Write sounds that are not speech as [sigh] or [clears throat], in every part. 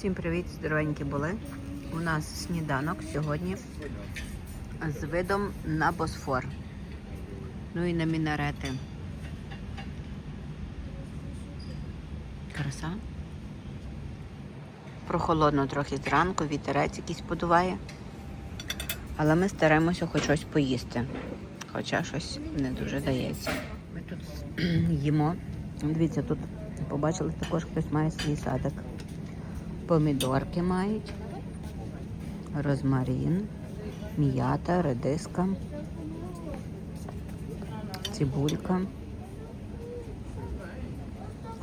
Всім привіт, здоровенькі були. У нас сніданок сьогодні з видом на Босфор. Ну і на мінарети. Краса. Прохолодно трохи зранку, вітерець якийсь подуває. Але ми стараємося хоч щось поїсти. Хоча щось не дуже дається. Ми тут [clears throat] їмо. Дивіться, тут побачили також хтось має свій садик. Помідорки мають, розмарин, м'ята, редиска, цибулька.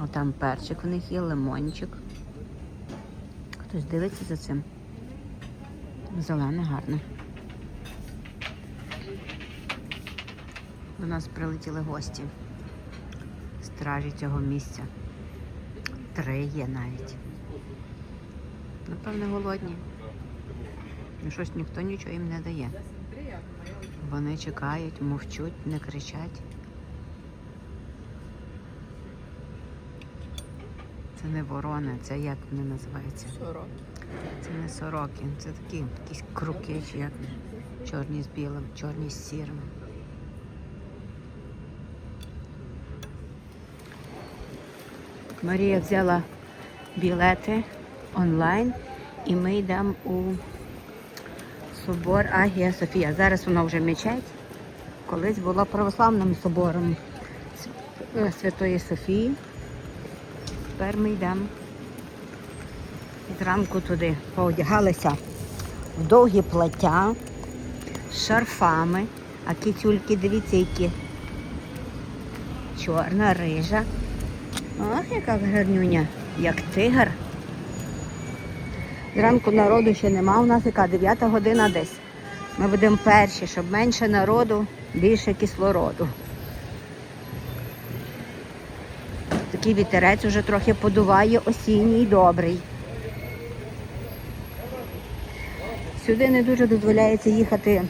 Отам перчик у них є, лимончик. Хтось дивиться за цим. Зелене, гарне. До нас прилетіли гості. Стражі цього місця. Три є навіть. Напевне, голодні. Ну щось ніхто нічого їм не дає. Вони чекають, мовчуть, не кричать. Це не ворони, це як вони називаються? Сорок. Це не сороки, це такі якісь круки, чи як чорні з білим, чорні з сірим. Марія взяла білети онлайн і ми йдемо у собор Агія Софія. Зараз вона вже мечеть. Колись була православним собором Святої Софії. Тепер ми йдемо зранку туди. Поодягалися в довгі плаття з шарфами, а кітюльки, дивіться, які чорна, рижа. Ах, яка гарнюня, як тигр. Зранку народу ще нема, у нас яка 9 година десь. Ми будемо перші, щоб менше народу, більше кислороду. Такий вітерець уже трохи подуває осінній добрий. Сюди не дуже дозволяється їхати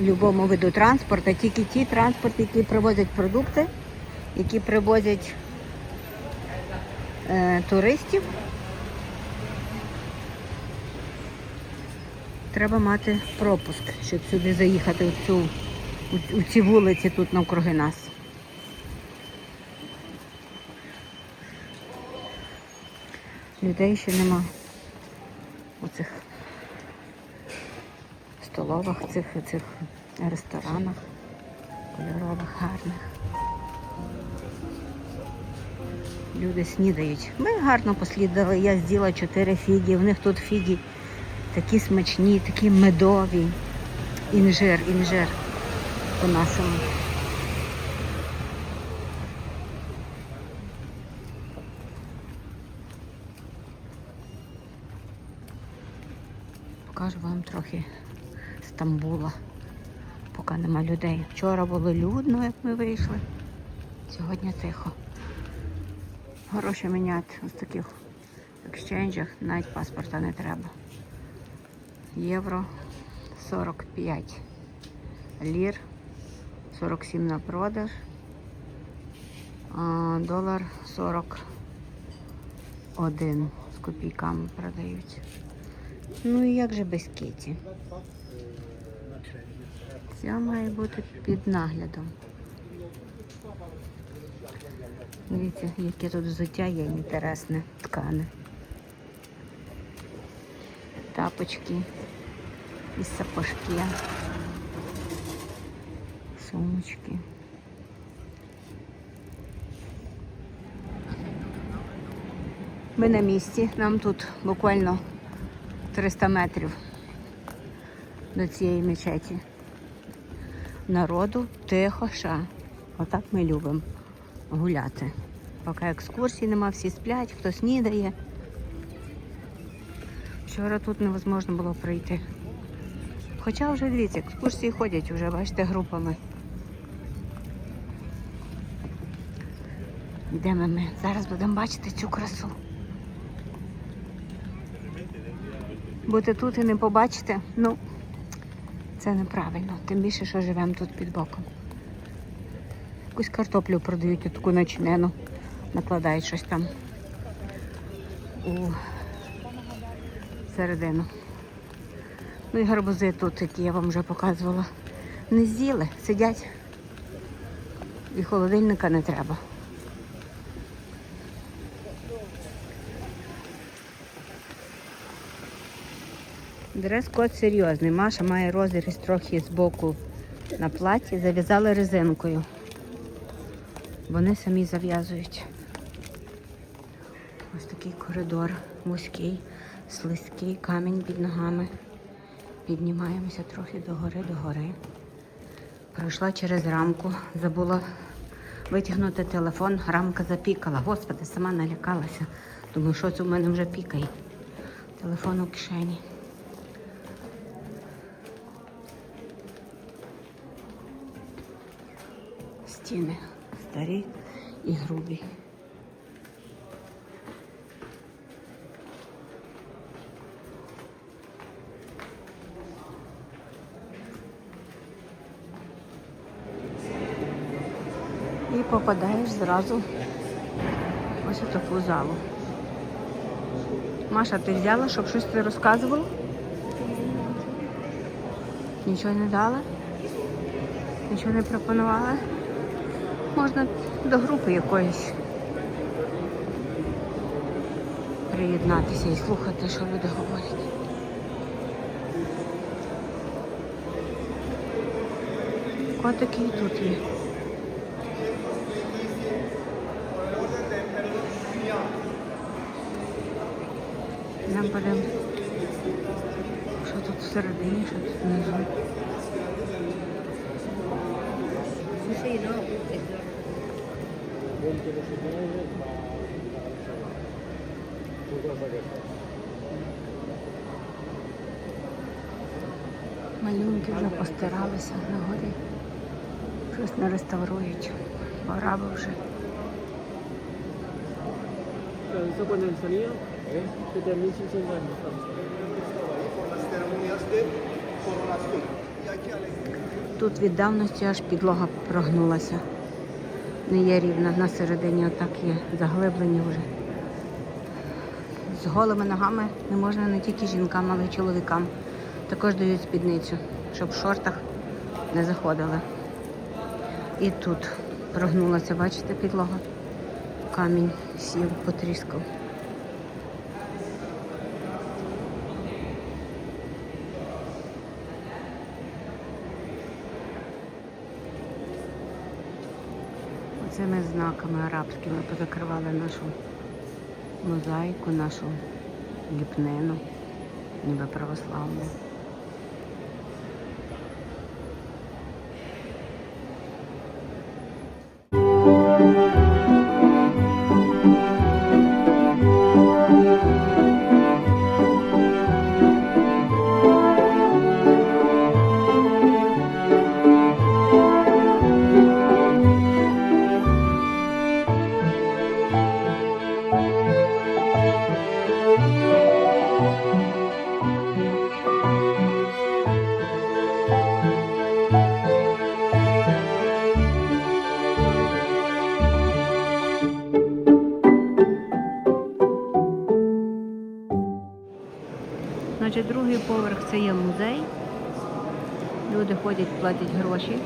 любому виду транспорту, тільки ті транспорти, які привозять продукти, які привозять е, туристів. Треба мати пропуск, щоб сюди заїхати у, цю, у, ці вулиці тут навкруги нас. Людей ще нема у цих столовах, цих, цих ресторанах кольорових, гарних. Люди снідають. Ми гарно послідали. Я з'їла чотири фіги. В них тут фіги такі смачні, такі медові. Інжир, інжир по-нашому. Покажу вам трохи Стамбула, поки нема людей. Вчора було людно, як ми вийшли. Сьогодні тихо. Гроші міняти ось таких екшенджах, навіть паспорта не треба. Євро 45 лір, 47 на продаж, долар 41 з копійками продають. Ну і як же без кіті? Це має бути під наглядом. Дивіться, яке тут взуття є інтересне, ткане. Тапочки і сапожки, сумочки. Ми на місці, нам тут буквально 300 метрів до цієї мечеті. Народу тихо ша. Отак ми любимо гуляти. Поки екскурсій нема, всі сплять, хто снідає. Вчора тут невозможно було прийти. Хоча вже дивіться, екскурсії ходять вже, бачите, групами. Йдемо ми. Зараз будемо бачити цю красу. Бути тут і не побачите, ну, це неправильно. Тим більше, що живемо тут під боком. Якусь картоплю продають, таку начинену, накладають щось там у всередину. Ну і гарбузи тут, які я вам вже показувала. Не з'їли, сидять. І холодильника не треба. Дрес-код серйозний. Маша має розріз трохи з боку на платі, зав'язали резинкою. Вони самі зав'язують. Ось такий коридор вузький, слизький, камінь під ногами. Піднімаємося трохи догори, догори. Пройшла через рамку, забула витягнути телефон, рамка запікала. Господи, сама налякалася. Думаю, що це в мене вже пікає. Телефон у кишені. Стіни старі і грубі. Попадаєш зразу ось у таку залу. Маша, ти взяла, щоб щось ти розказувала? Нічого не дала? Нічого не пропонувала? Можна до групи якоїсь приєднатися і слухати, що люди говорять. Котики і тут є. Нам. Що тут всередині, що тут внизу. Малюнки вже постиралися на горі. Щось не реставрують. Пора вже. Que te 1600 años. Тут від давності аж підлога прогнулася. Не є рівна на середині, отак є заглиблені вже. З голими ногами не можна не тільки жінкам, але й чоловікам. Також дають спідницю, щоб в шортах не заходили. І тут прогнулася, бачите, підлога. Камінь сів, потріскав. Знаками арабськими позакривали нашу мозаїку, нашу ліпнину, ніби православну. Платять гроші.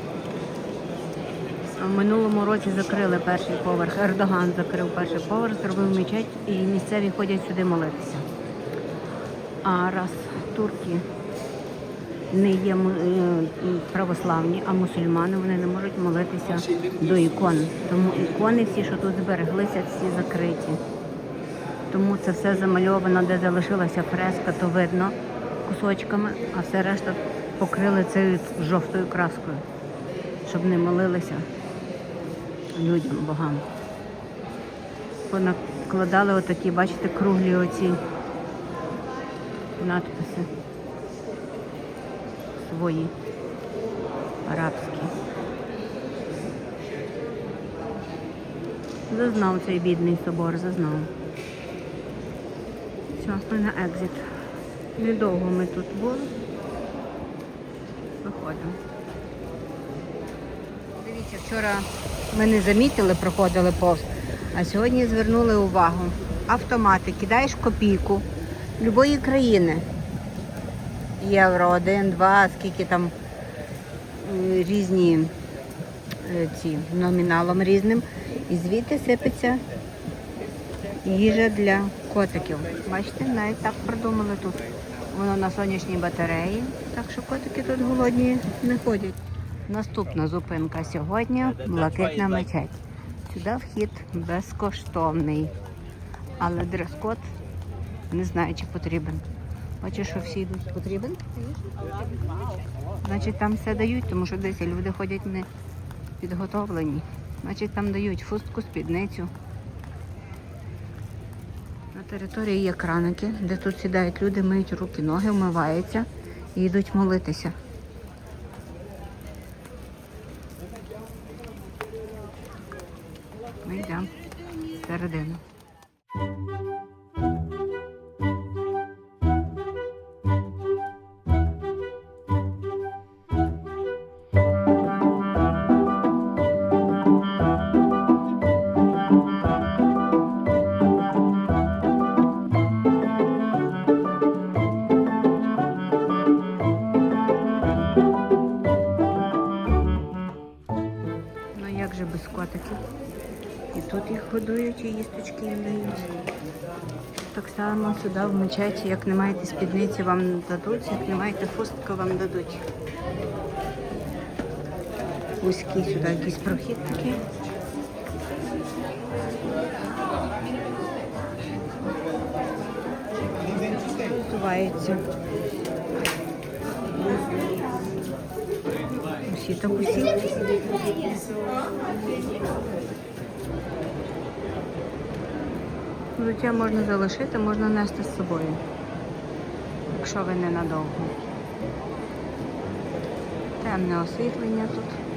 В минулому році закрили перший поверх. Ердоган закрив перший поверх, зробив мечеть і місцеві ходять сюди молитися. А раз турки не є е, православні, а мусульмани, вони не можуть молитися до ікон. Тому ікони всі, що тут збереглися, всі закриті. Тому це все замальовано, де залишилася фреска, то видно кусочками, а все решта покрили цією жовтою краскою, щоб не молилися людям, богам. Понакладали отакі, бачите, круглі оці надписи свої арабські. Зазнав цей бідний собор, зазнав. Все, ми на екзит. Недовго ми тут були. Виходимо. Дивіться, вчора ми не замітили, проходили повз, а сьогодні звернули увагу. Автомати, кидаєш копійку, любої країни. Євро, один, два, скільки там е, різні е, ці номіналом різним. І звідти сипеться їжа для котиків. Бачите, навіть так продумали тут. Воно на сонячній батареї, так що котики тут голодні не ходять. Наступна зупинка сьогодні блакитна мечеть. Сюди вхід безкоштовний. Але дрес-код не знаю, чи потрібен. Бачиш, що всі йдуть потрібен? Значить, там все дають, тому що десь люди ходять не підготовлені. Значить, там дають фустку, спідницю. Території є краники, де тут сідають люди, миють руки, ноги, вмиваються і йдуть молитися. Ми йдемо всередину. Же? І тут їх годують, і їсточки їм дають. Так само сюди в мечеті, як не маєте спідниці, вам дадуть, як не маєте фустку, вам дадуть. Вузький сюди якийсь прохід такий. Готувається. Усі так усі. Взуття можна залишити, можна нести з собою, якщо ви ненадовго. Темне освітлення тут.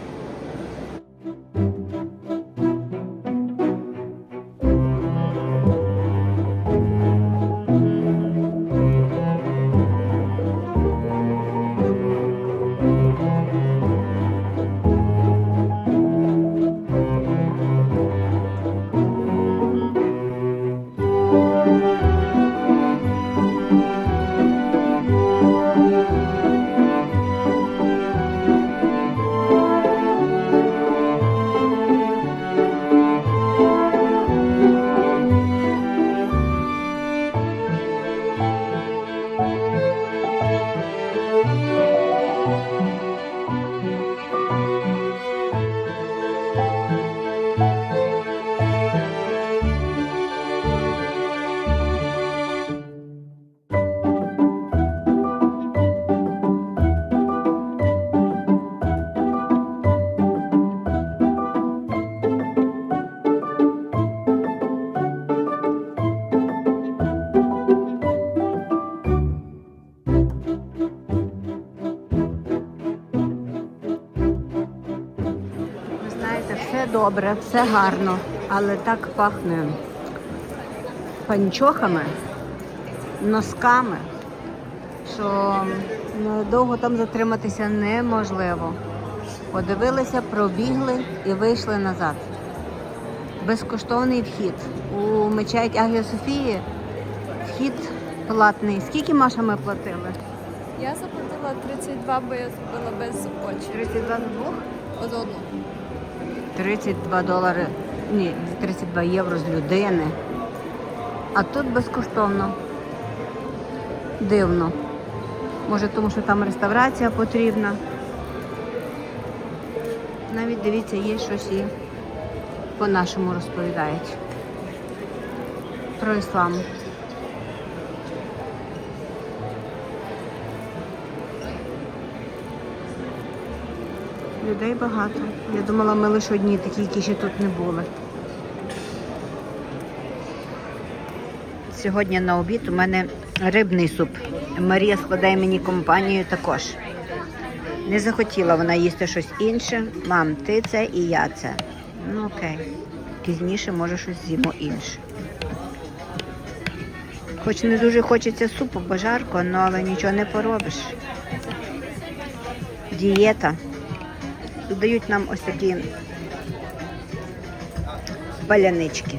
Добре, все гарно, але так пахне панчохами, носками, що ну, довго там затриматися неможливо. Подивилися, пробігли і вийшли назад. Безкоштовний вхід. У мечеть Агія Софії вхід платний. Скільки Маша ми платили? Я заплатила 32, бо я зробила без очі. 32 за двох? Од одну. 32 долари, ні, 32 євро з людини. А тут безкоштовно. Дивно. Може, тому що там реставрація потрібна. Навіть дивіться, є щось і по-нашому розповідають. Про іслам. Людей багато. Я думала, ми лише одні такі, які ще тут не були. Сьогодні на обід у мене рибний суп. Марія складає мені компанію також. Не захотіла вона їсти щось інше. Мам, ти це і я це. Ну окей. Пізніше може щось з'їмо інше. Хоч не дуже хочеться супу, бо жарко, ну, але нічого не поробиш. Дієта. Дають нам ось такі палянички.